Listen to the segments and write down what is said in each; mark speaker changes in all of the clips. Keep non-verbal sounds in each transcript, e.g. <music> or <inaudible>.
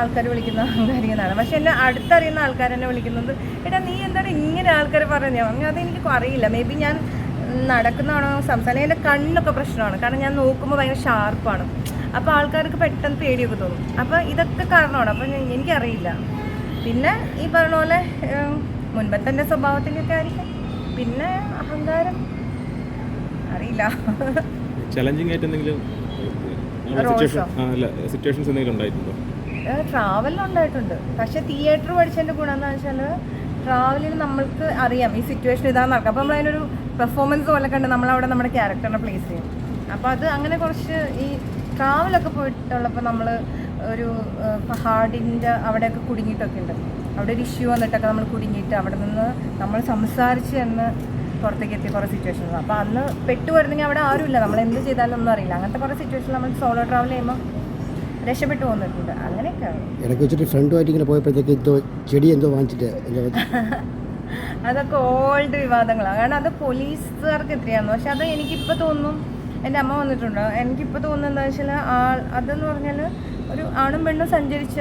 Speaker 1: ആൾക്കാർ വിളിക്കുന്ന കാര്യങ്ങളാണ് പക്ഷെ എന്നെ അടുത്തറിയുന്ന ആൾക്കാർ എന്നെ വിളിക്കുന്നത് എടാ നീ എന്താണ് ഇങ്ങനെ ആൾക്കാർ പറഞ്ഞു അങ്ങനെ അതെനിക്ക് അറിയില്ല. മേ ബി ഞാൻ നടക്കുന്നതാണോ സംസാരം എന്റെ കണ്ണൊക്കെ പ്രശ്നമാണ്. കാരണം ഞാൻ നോക്കുമ്പോൾ ഭയങ്കര ഷാർപ്പാണ് അപ്പോൾ ആൾക്കാർക്ക് പെട്ടെന്ന് പേടിയൊക്കെ തോന്നും. അപ്പോൾ ഇതൊക്കെ കാരണമാണ്. അപ്പോൾ എനിക്കറിയില്ല. പിന്നെ ഈ പറഞ്ഞ പോലെ മുൻപത്തെ എന്റെ സ്വഭാവത്തിന്റെ ആയിരിക്കും. പിന്നെ അഹങ്കാരം. അറിയില്ല.
Speaker 2: ചലഞ്ചിങ് ആയിട്ട് എന്തെങ്കിലും സിറ്റുവേഷൻസ് എന്തെങ്കിലും ഉണ്ടായിട്ടുണ്ടോ?
Speaker 1: ട്രാവലുണ്ടായിട്ടുണ്ട് പക്ഷെ തിയേറ്റർ പഠിച്ചതിന്റെ ഗുണം എന്താ വെച്ചാൽ ട്രാവലിൽ നമ്മൾക്ക് അറിയാം ഈ സിറ്റുവേഷൻ ഇതാ നടക്കാം അപ്പോൾ നമ്മളതിനൊരു പെർഫോമൻസ് പോലെ കണ്ട് നമ്മളവിടെ നമ്മുടെ ക്യാരക്ടറിനെ പ്ലേസ് ചെയ്യും. അപ്പോൾ അത് അങ്ങനെ കുറച്ച് ഈ ട്രാവലൊക്കെ പോയിട്ടുള്ളപ്പോൾ നമ്മൾ ഒരു പഹാഡിന്റെ അവിടെയൊക്കെ കുടുങ്ങിയിട്ടൊക്കെ ഉണ്ട്. അവിടെ ഒരു ഇഷ്യൂ വന്നിട്ടൊക്കെ നമ്മൾ കുടുങ്ങിയിട്ട് അവിടെ നിന്ന് നമ്മൾ സംസാരിച്ച് എന്ന് പുറത്തേക്ക് എത്തിയ കുറേ സിറ്റുവേഷൻസ് അപ്പോൾ അന്ന് പെട്ടു വരുന്നെങ്കിൽ അവിടെ ആരുമില്ല. നമ്മൾ എന്ത് ചെയ്താലും ഒന്നും അറിയില്ല. അങ്ങനത്തെ കുറേ സിറ്റുവേഷൻ നമ്മൾ സോളോ ട്രാവൽ ചെയ്യുമ്പോൾ രക്ഷപ്പെട്ടു പോകുന്നിട്ടുണ്ട് അങ്ങനെയൊക്കെ
Speaker 3: ഇടയ്ക്ക് വെച്ചിട്ട് ഫ്രണ്ടുമായിട്ട് ഇങ്ങനെ പോയപ്പോഴത്തേക്ക് എന്തോ ചെടി എന്തോ വാങ്ങിച്ചിട്ട് <laughs>
Speaker 1: അതൊക്കെ ഓൾഡ് വിവാദങ്ങളാണ് കാരണം അത് പോലീസുകാർക്ക് എത്രയാണ് പക്ഷെ അത് എനിക്കിപ്പോൾ തോന്നും. എന്റെ അമ്മ വന്നിട്ടുണ്ട്? എനിക്കിപ്പോൾ തോന്നുന്നത് എന്താ വെച്ചാൽ ആൾ അതെന്ന് പറഞ്ഞാൽ ഒരു ആണും പെണ്ണും സഞ്ചരിച്ച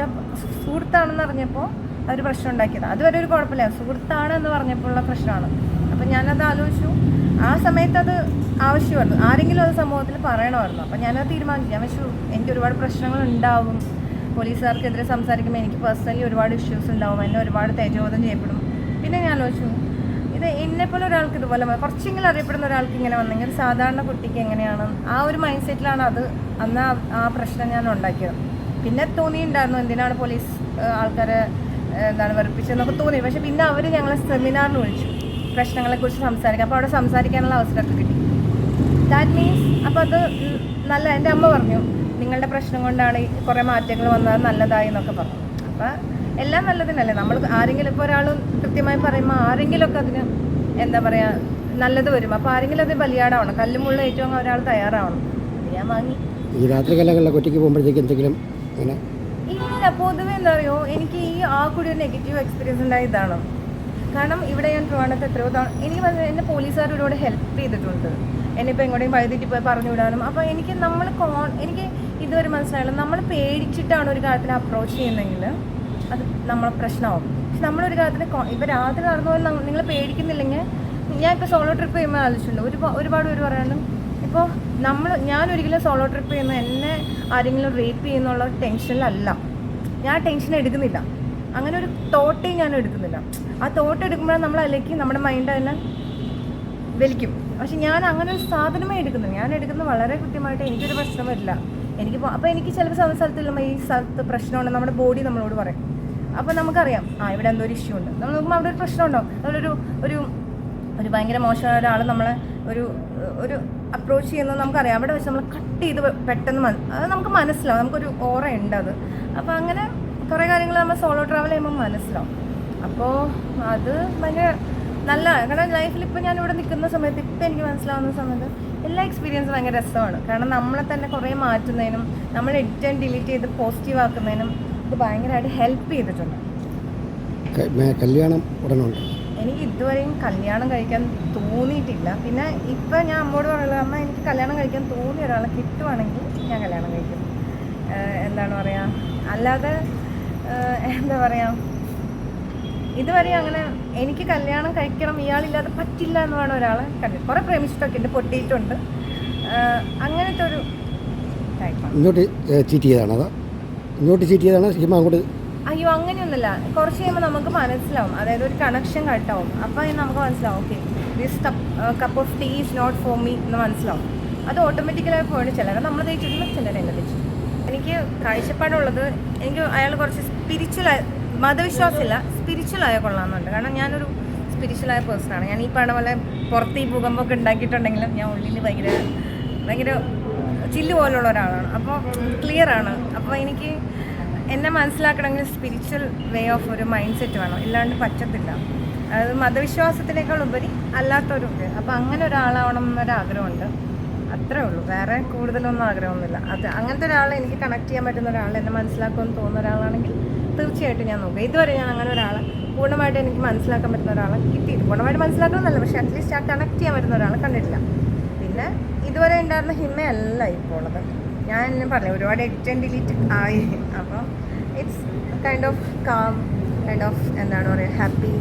Speaker 1: സുഹൃത്താണെന്ന് അറിഞ്ഞപ്പോൾ അവർ പ്രശ്നം ഉണ്ടാക്കിയത്. അതുവരെ ഒരു കുഴപ്പമില്ല. സുഹൃത്താണ് എന്ന് പറഞ്ഞപ്പോഴുള്ള പ്രശ്നമാണ്. അപ്പം ഞാനത് ആലോചിച്ചു. ആ സമയത്ത് അത് ആവശ്യമായിരുന്നു. ആരെങ്കിലും അത് സമൂഹത്തിൽ പറയണമായിരുന്നു. അപ്പം ഞാനത് തീരുമാനിച്ചു. ഞാൻ വെച്ചു എനിക്ക് ഒരുപാട് പ്രശ്നങ്ങൾ ഉണ്ടാവും. പോലീസുകാർക്കെതിരെ സംസാരിക്കുമ്പോൾ എനിക്ക് പേഴ്സണലി ഒരുപാട് ഇഷ്യൂസ് ഉണ്ടാവും. എന്നെ ഒരുപാട് തേജോധം ചെയ്യപ്പെടും. പിന്നെ ഞാൻ ആലോചിച്ചു ഇത് എന്നെപ്പോലെ ഒരാൾക്ക് ഇതുപോലെ കുറച്ചെങ്കിലും അറിയപ്പെടുന്ന ഒരാൾക്ക് ഇങ്ങനെ വന്നെങ്കിൽ സാധാരണ കുട്ടിക്ക് എങ്ങനെയാണ്? ആ ഒരു മൈൻഡ് സെറ്റിലാണ് അത് അന്ന് ആ- പ്രശ്നം ഞാൻ ഉണ്ടാക്കിയത്. പിന്നെ തോന്നിയിട്ടുണ്ടായിരുന്നു എന്തിനാണ് പോലീസ് ആൾക്കാരെ എന്താണ് വെറുപ്പിച്ചതെന്നൊക്കെ തോന്നി. പക്ഷെ പിന്നെ അവർ ഞങ്ങളെ സെമിനാറിൽ വിളിച്ചു. പ്രശ്നങ്ങളെക്കുറിച്ച് സംസാരിക്കാം. അപ്പോൾ അവിടെ സംസാരിക്കാനുള്ള അവസരമൊക്കെ കിട്ടി. ദാറ്റ് മീൻസ് അപ്പോൾ അത് നല്ല എന്റെ അമ്മ പറഞ്ഞു നിങ്ങളുടെ പ്രശ്നം കൊണ്ടാണ് ഈ കുറേ മാറ്റങ്ങൾ വന്നത് നല്ലതായി എന്നൊക്കെ പറഞ്ഞു. അപ്പോൾ എല്ലാം നല്ലതിനല്ലേ? നമ്മൾ ആരെങ്കിലും ഇപ്പോൾ ഒരാൾ കൃത്യമായി പറയുമ്പോൾ ആരെങ്കിലുമൊക്കെ അതിന് എന്താ പറയുക നല്ലത് വരും. അപ്പോൾ ആരെങ്കിലും അത് ബലിയാടാവണം. കല്ലുമുള്ള ഏറ്റവും ഒരാൾ തയ്യാറാവണം. ഞാൻ വാങ്ങി.
Speaker 3: ഈ രാത്രി കാലങ്ങളിലൊക്കെ ഒറ്റയ്ക്ക് പോകുമ്പോഴത്തേക്ക് എന്തെങ്കിലും
Speaker 1: ഇല്ല പൊതുവെ എന്താ പറയുക എനിക്ക് ഈ ആ കൂടി ഒരു നെഗറ്റീവ് എക്സ്പീരിയൻസ് ഉണ്ടായ ഇതാണ്. കാരണം ഇവിടെ ഞാൻ ട്രിവാണ്ടത്ത് എത്രയോ തവണ എനിക്ക് എന്നെ പോലീസുകാർ ഒരുപാട് ഹെൽപ്പ് ചെയ്തിട്ടുണ്ട്. എന്നിപ്പോൾ എങ്ങോട്ടെയും വഴുതിട്ട് പോയി പറഞ്ഞു വിടാനും അപ്പോൾ എനിക്ക് നമ്മൾ കോൺ എനിക്ക് ഇതുവരെ മനസ്സിലായല്ലോ. നമ്മൾ പേടിച്ചിട്ടാണ് ഒരു കാര്യത്തിന് അപ്രോച്ച് ചെയ്യുന്നതെങ്കിൽ അത് നമ്മളെ പ്രശ്നമാവും. പക്ഷെ നമ്മളൊരു കാര്യത്തിന് ഇപ്പോൾ രാത്രി നടന്നു പോലെ നിങ്ങൾ പേടിക്കുന്നില്ലെങ്കിൽ ഞാൻ ഇപ്പോൾ സോളോ ട്രിപ്പ് ചെയ്യുമ്പോൾ ആലോചിച്ചിട്ടുണ്ട്. ഒരു ഒരുപാട് പേര് പറയാനും ഇപ്പോൾ നമ്മൾ ഞാൻ ഒരിക്കലും സോളോ ട്രിപ്പ് ചെയ്യുന്ന എന്നെ ആരെങ്കിലും റേപ്പ് ചെയ്യുന്നുള്ള ടെൻഷനിലല്ല ഞാൻ ടെൻഷൻ എടുക്കുന്നില്ല. അങ്ങനെ ഒരു തോട്ടേ ഞാൻ എടുക്കുന്നില്ല. ആ തോട്ട് എടുക്കുമ്പോൾ നമ്മൾ അതിലേക്ക് നമ്മുടെ മൈൻഡ് അതിനെ വലിക്കും. പക്ഷെ ഞാൻ അങ്ങനെ ഒരു സാധനമേ എടുക്കുന്നു ഞാൻ എടുക്കുന്നത് വളരെ കൃത്യമായിട്ട് എനിക്കൊരു പ്രശ്നം വരില്ല. എനിക്ക് അപ്പോൾ എനിക്ക് ചിലപ്പോൾ സ്ഥല സ്ഥലത്തുള്ള ഈ സ്ഥലത്ത് പ്രശ്നമുണ്ട് നമ്മുടെ ബോഡി നമ്മളോട് പറയും. അപ്പോൾ നമുക്കറിയാം. ആ ഇവിടെ എന്തോ ഒരു ഇഷ്യൂ ഉണ്ട്. നമ്മൾ നോക്കുമ്പോൾ അവിടെ ഒരു പ്രശ്നം ഉണ്ടാവും. അതിലൊരു ഒരു ഒരു ഭയങ്കര മോശമായ ഒരാൾ നമ്മളെ ഒരു ഒരു അപ്രോച്ച് ചെയ്യുന്നത് നമുക്കറിയാം. അവിടെ വെച്ച് നമ്മൾ കട്ട് ചെയ്ത് പെട്ടെന്ന് അത് നമുക്ക് മനസ്സിലാവും. നമുക്കൊരു ഓറ ഉണ്ട് അത്. അപ്പോൾ അങ്ങനെ കുറേ കാര്യങ്ങൾ നമ്മൾ സോളോ ട്രാവൽ ചെയ്യുമ്പോൾ മനസ്സിലാവും. അപ്പോൾ അത് ഭയങ്കര നല്ല കാരണം ലൈഫിൽ ഇപ്പോൾ ഞാൻ ഇവിടെ നിൽക്കുന്ന സമയത്ത് ഇപ്പം എനിക്ക് മനസ്സിലാവുന്ന സമയത്ത് എല്ലാ എക്സ്പീരിയൻസും ഭയങ്കര രസമാണ്. കാരണം നമ്മളെ തന്നെ കുറേ മാറ്റുന്നതിനും നമ്മൾ എഡിറ്റ് ആൻഡ് ഡിലീറ്റ് ചെയ്ത് പോസിറ്റീവ് ആക്കുന്നതിനും ഇത് ഭയങ്കരമായിട്ട് ഹെൽപ്പ് ചെയ്തിട്ടുണ്ട്.
Speaker 3: കല്യാണം ഉടനുണ്ട്.
Speaker 1: എനിക്ക് ഇതുവരെയും കല്യാണം കഴിക്കാൻ തോന്നിയിട്ടില്ല. പിന്നെ ഇപ്പം ഞാൻ അമ്മോട് പറയുന്നത് അമ്മ എനിക്ക് കല്യാണം കഴിക്കാൻ തോന്നിയ ഒരാളെ കിട്ടുവാണെങ്കിൽ ഞാൻ കല്യാണം കഴിക്കും. എന്താണ് പറയുക അല്ലാതെ എന്താ പറയുക ഇതുവരെ അങ്ങനെ എനിക്ക് കല്യാണം കഴിക്കണം ഇയാളില്ലാതെ പറ്റില്ല എന്ന് വേണം ഒരാളെ കല്യാണം കുറേ പ്രേമിച്ചിട്ടൊക്കെ ഉണ്ട് പൊട്ടിയിട്ടുണ്ട്. അങ്ങനത്തെ ഒരു
Speaker 3: ഇങ്ങോട്ട് ചീറ്റ് ചെയ്തതാണോ അതോ? ഇങ്ങോട്ട് ചീറ്റ് ചെയ്തതാണോ? ഹിമ അങ്ങോട്ട്?
Speaker 1: അയ്യോ അങ്ങനെയൊന്നുമില്ല. കുറച്ച് കഴിയുമ്പോൾ നമുക്ക് മനസ്സിലാവും. അതായത് ഒരു കണക്ഷൻ കട്ടാവും അപ്പോൾ നമുക്ക് മനസ്സിലാവും. Okay this cup of tea is not for me എന്ന് മനസ്സിലാവും. അത് ഓട്ടോമാറ്റിക്കലായി പോയിട്ട് ചിലരെ നമ്മൾ തേച്ചിട്ടുണ്ട് ചിലരെ എന്നെ തേച്ചു എനിക്ക് കാഴ്ചപ്പാടുള്ളത് എനിക്ക് അയാൾ കുറച്ച് സ്പിരിച്വലായ മതവിശ്വാസമില്ല സ്പിരിച്വലായ കൊള്ളാമെന്നുണ്ട്. കാരണം ഞാനൊരു സ്പിരിച്വലായ പേഴ്സണാണ് ഞാൻ ഈ പറഞ്ഞ പോലെ പുറത്ത് ഈ ഭൂകമ്പമൊക്കെ ഉണ്ടാക്കിയിട്ടുണ്ടെങ്കിലും ഞാൻ ഉള്ളിൽ ഭയങ്കര ഭയങ്കര ചില്ല് പോലുള്ള ഒരാളാണ്. അപ്പോൾ ക്ലിയർ ആണ്. അപ്പോൾ എനിക്ക് എന്നെ മനസ്സിലാക്കണമെങ്കിൽ സ്പിരിച്വൽ വേ ഓഫ് ഒരു മൈൻഡ് സെറ്റ് വേണം. ഇല്ലാണ്ട് പറ്റത്തില്ല. അതായത് മതവിശ്വാസത്തിനേക്കാൾ ഉപരി അല്ലാത്തൊരു ഇത് അപ്പോൾ അങ്ങനെ ഒരാളാവണം എന്നൊരാഗ്രഹമുണ്ട് അത്രേ ഉള്ളൂ. വേറെ കൂടുതലൊന്നും ആഗ്രഹമൊന്നുമില്ല. അത് അങ്ങനത്തെ ഒരാളെ എനിക്ക് കണക്ട് ചെയ്യാൻ പറ്റുന്ന ഒരാൾ എന്നെ മനസ്സിലാക്കുമെന്ന് തോന്നുന്ന ഒരാളാണെങ്കിൽ തീർച്ചയായിട്ടും ഞാൻ നോക്കാം. ഇതുവരെ ഞാൻ അങ്ങനെ ഒരാളെ പൂർണമായിട്ട് എനിക്ക് മനസ്സിലാക്കാൻ പറ്റുന്ന ഒരാളെ കിട്ടിയിട്ട് പൂർണമായിട്ട് മനസ്സിലാക്കണമെന്നല്ല പക്ഷേ അറ്റ്ലീസ്റ്റ് ആ കണക്ട് ചെയ്യാൻ പറ്റുന്ന ഒരാളെ കണ്ടിട്ടില്ല. പിന്നെ ഇതുവരെ ഉണ്ടായിരുന്ന ഹിമയല്ല ഇപ്പോൾ ഉള്ളത്. ഞാൻ പറഞ്ഞു ഒരുപാട് എഡിറ്റ് ആൻഡ് ഡിലീറ്റ് ആയി. അപ്പോൾ it's kind of calm kind of എന്താണ് പറയുക ഹാപ്പി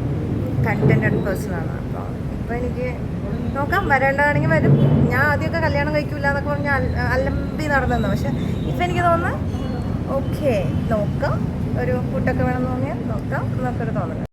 Speaker 1: കണ്ടന്റഡ് പേഴ്സൺ ആണ്. അപ്പോൾ ഇപ്പോൾ എനിക്ക് നോക്കാം വരേണ്ടതാണെങ്കിൽ വരും. ഞാൻ ആദ്യമൊക്കെ കല്യാണം കഴിക്കില്ല എന്നൊക്കെ പറഞ്ഞ് അൽ- അലമ്പി നടന്നു പക്ഷെ ഇപ്പം എനിക്ക് തോന്നുന്നു ഓക്കെ നോക്കാം. ഒരു കൂട്ടൊക്കെ വേണം തോന്നിയാൽ നോക്കാം. എന്നൊക്കെ ഒരു തോന്നുന്നു